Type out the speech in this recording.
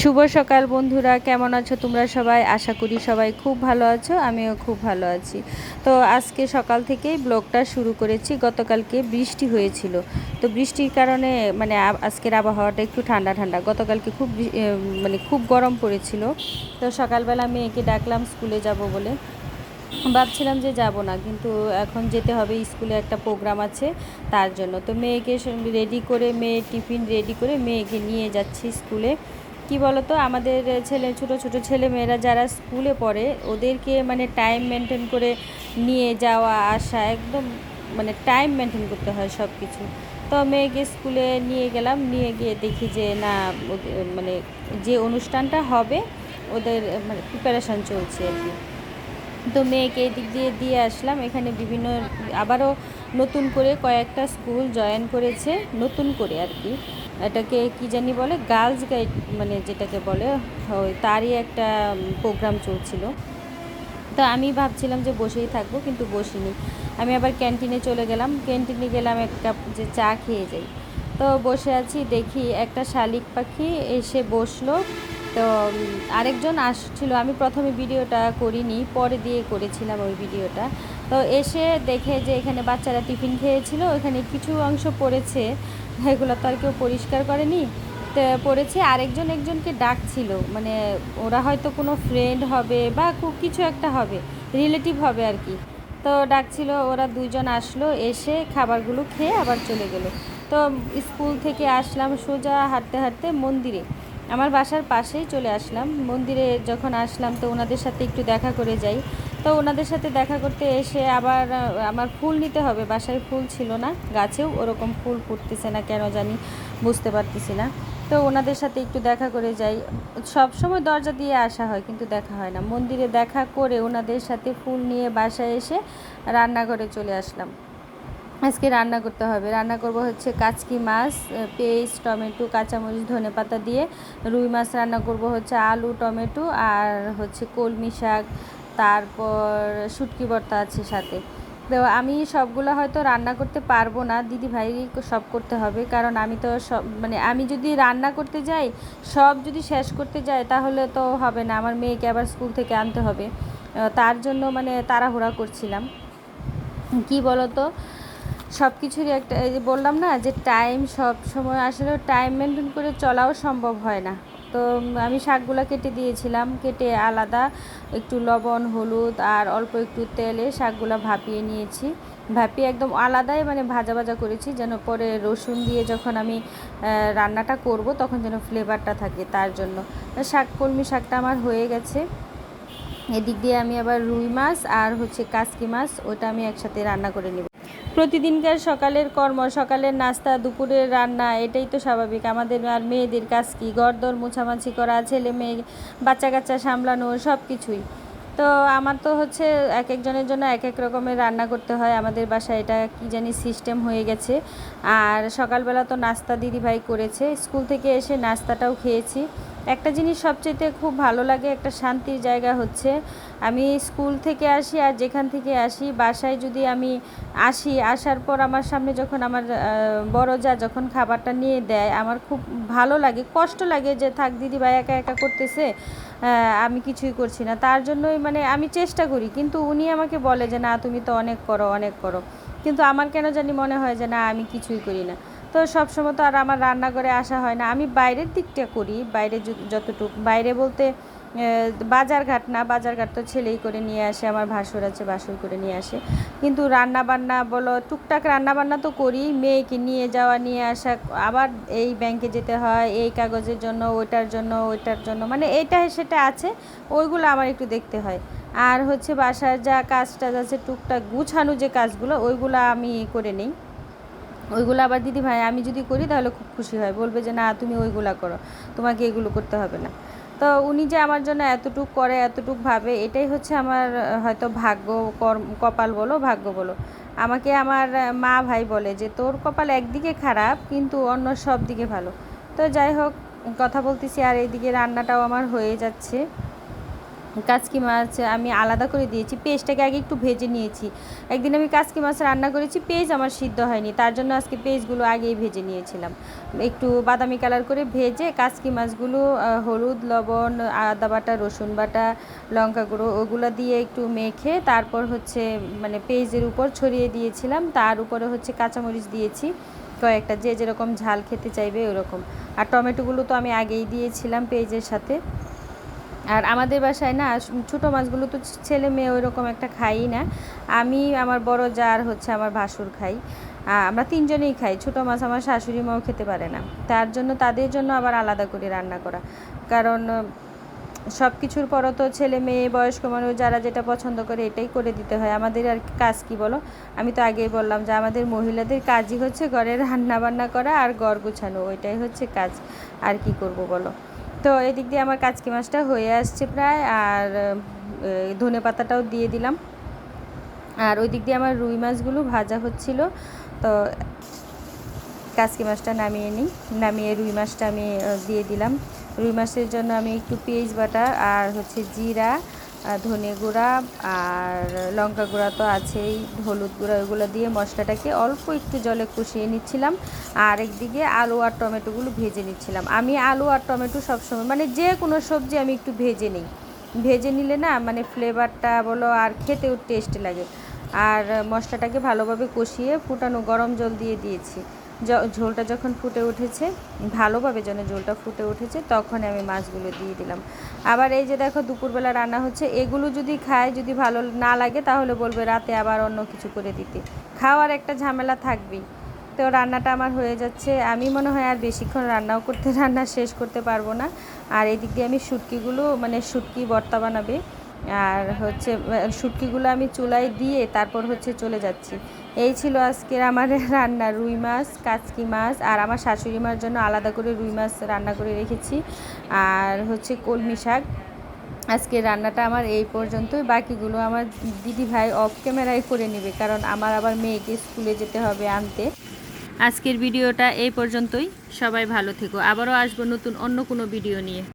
শুভ সকাল বন্ধুরা, কেমন আছো তোমরা সবাই? আশা করি সবাই খুব ভালো আছো, আমিও খুব ভালো আছি। তো আজকে সকাল থেকেই ব্লগটা শুরু করেছি, গতকালকে বৃষ্টি হয়েছিল। তো বৃষ্টির কারণে মানে আজকের আবহাওয়াটা একটু ঠান্ডা ঠান্ডা, গতকালকে খুব মানে খুব গরম পড়েছিল। তো সকালবেলা মেয়েকে ডাকলাম, স্কুলে যাব বলে। ভাবছিলাম যে যাব না, কিন্তু এখন যেতে হবে, স্কুলে একটা প্রোগ্রাম আছে, তার জন্য। তো মেয়েকে রেডি করে, মেয়ে টিফিন রেডি করে মেয়েকে নিয়ে যাচ্ছি স্কুলে। কি বলতো, আমাদের ছেলে, ছোট ছোট ছেলে মেয়েরা যারা স্কুলে পড়ে, ওদেরকে মানে টাইম মেনটেন করে নিয়ে যাওয়া, আসা, একদম মানে টাইম মেনটেন করতে হয় সব কিছু তো মেয়েকে স্কুলে নিয়ে গেলাম, নিয়ে গিয়ে দেখি যে না মানে যে অনুষ্ঠানটা হবে, ওদের মানে প্রিপারেশান চলছে আর কি। তো মেয়েকে এদিক দিয়ে দিয়ে আসলাম, এখানে বিভিন্ন আবারও নতুন করে কয়েকটা স্কুল জয়েন করেছে, নতুন করে আর কি। এটাকে কি জানি বলে গার্লস গাইড মানে যেটাকে বলে ওই তারই একটা প্রোগ্রাম চলছিল। তো আমি ভাবছিলাম যে বসেই থাকব, কিন্তু বসিনি। আমি আবার ক্যান্টিনে চলে গেলাম। ক্যান্টিনে গেলাম এক কাপ যে চা খেয়ে যাই। তো বসে আছি, দেখি একটা শালিক পাখি এসে বসল। তো আরেকজন আসছিল। আমি প্রথমে ভিডিওটা করিনি, পরে দিয়ে করেছিলাম ওই ভিডিওটা। তো এসে দেখে যে এখানে বাচ্চারা টিফিন খেয়েছিল, ওখানে কিছু অংশ পড়েছে। এগুলো তো আর কেউ পরিষ্কার করেনি। পড়েছে, আরেকজন একজনকে ডাকছিল। মানে ওরা হয়তো কোনো ফ্রেন্ড হবে বা কিছু একটা হবে রিলেটিভ হবে আর কি। তো ডাকছিল, ওরা দুইজন আসলো, এসে খাবারগুলো খেয়ে আবার চলে গেলো। তো স্কুল থেকে আসলাম সোজা হাঁটতে হাঁটতে মন্দিরে। আমার বাসার পাশেই চলে আসলাম। মন্দিরে যখন আসলাম তো ওনাদের সাথে একটু দেখা করে যাই। তো ওনাদের সাথে দেখা করতে এসে আবার আমার ফুল নিতে হবে। বাসায় ফুল ছিল না, গাছেও ওরকম ফুল ফুটতেছে না, কেন জানি বুঝতে পারতেছি না। তো ওনাদের সাথে একটু দেখা করে যাই। সব সময় দরজা দিয়ে আসা হয়, কিন্তু দেখা হয় না। মন্দিরে দেখা করে ওনাদের সাথে ফুল নিয়ে বাসায় এসে রান্নাঘরে চলে আসলাম। আজকে রান্না করতে হবে। রান্না করব হচ্ছে কাচকি মাছ পেঁয়াজ টমেটো, কাঁচামরিচ, ধনে পাতা দিয়ে। রুই মাছ রান্না করব হচ্ছে আলু, টমেটো আর হচ্ছে কলমি শাক তারপর শুটকি ভর্তা আছে সাথে। তো আমি সবগুলো হয়তো রান্না করতে পারব না দিদি ভাই সব করতে হবে, কারণ আমি তো সব মানে আমি যদি রান্না করতে যাই, সব যদি শেষ করতে যাই তাহলে তো হবে না, আমার মেয়েকে আবার স্কুল থেকে আনতে হবে। তার জন্য মানে তাড়াহুড়া করছিলাম। কি বলতো সব কিছুরই একটা বললাম না যে টাইম সব সময় আসলে টাইম মেনটেন করে চলাও সম্ভব হয় না। তো আমি শাকগুলো কেটে দিয়েছিলাম, কেটে আলাদা একটু লবণ, হলুদ আর অল্প একটু তেলে শাকগুলো ভাপিয়ে নিয়েছি। ভাপিয়ে একদম আলাদাই মানে ভাজা ভাজা করেছি, যেন পরে রসুন দিয়ে যখন আমি রান্নাটা করব তখন যেন ফ্লেভারটা থাকে তার জন্য। শাক, কলমি শাকটা আমার হয়ে গেছে। এদিক দিয়ে আমি আবার রুই মাছ আর হচ্ছে কাসকি মাছ, ওটা আমি একসাথে রান্না করে নেব। প্রতিদিনকার সকালের কর্ম, সকালের নাস্তা, দুপুরের রান্না, এটাই তো স্বাভাবিক। আমাদের আর মেয়েদের কাজ কি? ঘরদর মোছামাছি করা, ছেলে মেয়ে বাচ্চা কাচ্চা সামলানো সব কিছুই তো আমার তো হচ্ছে এক একজনের জন্য এক এক রকমের রান্না করতে হয়। আমাদের বাসায় এটা কি জানি সিস্টেম হয়ে গেছে। আর সকালবেলা তো নাস্তা দিদিভাই করেছে। স্কুল থেকে এসে নাস্তাটাও খেয়েছি। একটা জিনিস সবচেয়ে খুব ভালো লাগে, একটা শান্তির জায়গা হচ্ছে। আমি স্কুল থেকে আসি আর যেখান থেকে আসি, বাসায় যদি আমি আসি, আসার পর আমার সামনে যখন আমার বড় যা যখন খাবারটা নিয়ে দেয়, আমার খুব ভালো লাগে, কষ্ট লাগে যে, থাক দিদি ভাই, একা একা করতেছে আমি কিছুই করছি না। তার জন্যই মানে আমি চেষ্টা করি, কিন্তু উনি আমাকে বলে যে, না, তুমি তো অনেক করো অনেক করো। কিন্তু আমার কেন জানি মনে হয় যে, না, আমি কিছুই করি না। তো সবসময় তো আর আমার রান্নাঘরে আসা হয় না। আমি বাইরের দিকটা করি বাইরে যতটুকু বাইরে বলতে আহ, বাজার ঘাট না বাজার ঘাট তো ছেলেই করে নিয়ে আসে আমার ভাসুর আছে ভাসুর করে নিয়ে আসে। কিন্তু রান্না বান্না বলো টুকটাক রান্না বান্না তো করি মেয়েকে নিয়ে যাওয়া নিয়ে আসা আবার এই ব্যাংকে যেতে হয় এই কাগজের জন্য ওইটার জন্য ওইটার জন্য মানে এইটা সেটা আছে ওইগুলো আমার একটু দেখতে হয়। আর হচ্ছে বাসার যা কাজ টাজ আছে টুকটাক গুছানো যে কাজগুলো ওইগুলো আমি করে নিই। ওইগুলো আবার দিদি ভাই, আমি যদি করি তাহলে খুব খুশি হয়। বলবে যে, না, তুমি ওইগুলা করো। তোমাকে এগুলো করতে হবে না। তো উনি যে আমার জন্য এতটুক করে, এতটুক ভাবে, এটাই হচ্ছে আমার, হয়তো ভাগ্য কপাল বলো, ভাগ্য বলো। আমাকে আমার মা ভাই বলে যে, তোর কপাল একদিকে খারাপ, কিন্তু অন্য সব দিকে ভালো। তো যাই হোক, কথা বলতেছি আর এইদিকে রান্নাটাও আমার হয়ে যাচ্ছে। কাচকি মাছ আমি আলাদা করে দিয়েছি। পেঁয়াজটাকে আগে একটু ভেজে নিয়েছি। একদিন আমি কাচকি মাছ রান্না করেছি পেঁয়াজ আমার সিদ্ধ হয়নি। তার জন্য আজকে পেঁয়াজগুলো আগেই ভেজে নিয়েছিলাম। একটু বাদামি কালার করে ভেজে কাচকি মাছগুলো হলুদ, লবণ, আদা বাটা, রসুন বাটা, লঙ্কা গুঁড়ো, ওগুলো দিয়ে একটু মেখে তারপর হচ্ছে মানে পেঁয়াজের উপর ছড়িয়ে দিয়েছিলাম। তার উপরে হচ্ছে কাঁচামরিচ দিয়েছি। কয়েকটা যে যেরকম ঝাল খেতে চাইবে ওরকম। আর টমেটোগুলো তো আমি আগেই দিয়েছিলাম পেঁয়াজের সাথে। আর আমাদের বাসায় না, ছোটো মাছগুলো তো ছেলে মেয়ে ওই রকম একটা খাই না। আমি, আমার বড় জার হচ্ছে আমার ভাসুর খাই। আমরা তিনজনেই খাই, ছোটো মাছ আমার শাশুড়ি মাও খেতে পারে না। তার জন্য, তাদের জন্য আবার আলাদা করে রান্না করা। কারণ, সব কিছুর পরও তো ছেলে মেয়ে, বয়স্ক মানুষ যারা যেটা পছন্দ করে এটাই করে দিতে হয়। আমাদের আর কাজ কি বলো? আমি তো আগেই বললাম যে আমাদের মহিলাদের কাজই হচ্ছে ঘরে রান্না বান্না করা আর ঘর গোছানো, ওইটাই হচ্ছে কাজ। আর কি করব বলো? তো এদিক দিয়ে আমার কাচকি মাছটা হয়ে আসছে প্রায়, আর ধনে পাতাটাও দিয়ে দিলাম। আর ওই দিক দিয়ে আমার রুই মাছগুলো ভাজা হচ্ছিল, তো কাজকি মাছটা নামিয়ে নিই। নামিয়ে রুই মাছটা আমি দিয়ে দিলাম। রুই মাছের জন্য আমি একটু পেঁয়াজ বাটা, আর হচ্ছে জিরা ধনে গুঁড়া আর লঙ্কা গুঁড়া তো আছেই। হলুদ গুঁড়া ওগুলো দিয়ে মশলাটাকে অল্প একটু জলে কষিয়ে নিচ্ছিলাম। আর একদিকে আলু আর টমেটোগুলো ভেজে নিচ্ছিলাম। আমি আলু আর টমেটো সবসময় মানে যে কোনো সবজি আমি একটু ভেজে নিই। ভেজে নিলে না মানে ফ্লেভারটা বলো আর খেতেও টেস্ট লাগে। আর মশলাটাকে ভালোভাবে কষিয়ে ফুটানো গরম জল দিয়ে দিয়েছি। ঝোলটা যখন ফুটে উঠেছে, ভালোভাবে যেন ঝোলটা ফুটে উঠেছে, তখন আমি মাছগুলো দিয়ে দিলাম। আবার এই যে দেখো, দুপুরবেলা রান্না হচ্ছে, এগুলো যদি খায়, যদি ভালো না লাগে, তাহলে বলবে রাতে আবার অন্য কিছু করে দিতে। খাওয়ার একটা ঝামেলা থাকবেই। তো রান্নাটা আমার হয়ে যাচ্ছে। আমি মনে হয় আর বেশিক্ষণ রান্নাও করতে, রান্না শেষ করতে পারব না। আর এদিক দিয়ে আমি শুটকিগুলো মানে শুটকি ভর্তা বানাবে। আর হচ্ছে শুটকিগুলো আমি চুলায় দিয়ে তারপর হচ্ছে চলে যাচ্ছি। এই ছিল আজকের আমার রান্না, রুই মাছ, কাচকি মাছ, আর আমার শাশুড়ি মার জন্য আলাদা করে রুই মাছ রান্না করে রেখেছি। আর হচ্ছে কলমি শাক। আজকের রান্নাটা আমার এই পর্যন্তই। বাকিগুলো আমার দিদি ভাই অফ ক্যামেরায় করে নেবে, কারণ আমার আবার মেয়েকে স্কুলে যেতে হবে আনতে। আজকের ভিডিওটা এই পর্যন্তই। সবাই ভালো থেকো। আবারও আসব নতুন, অন্য কোনো ভিডিও নিয়ে।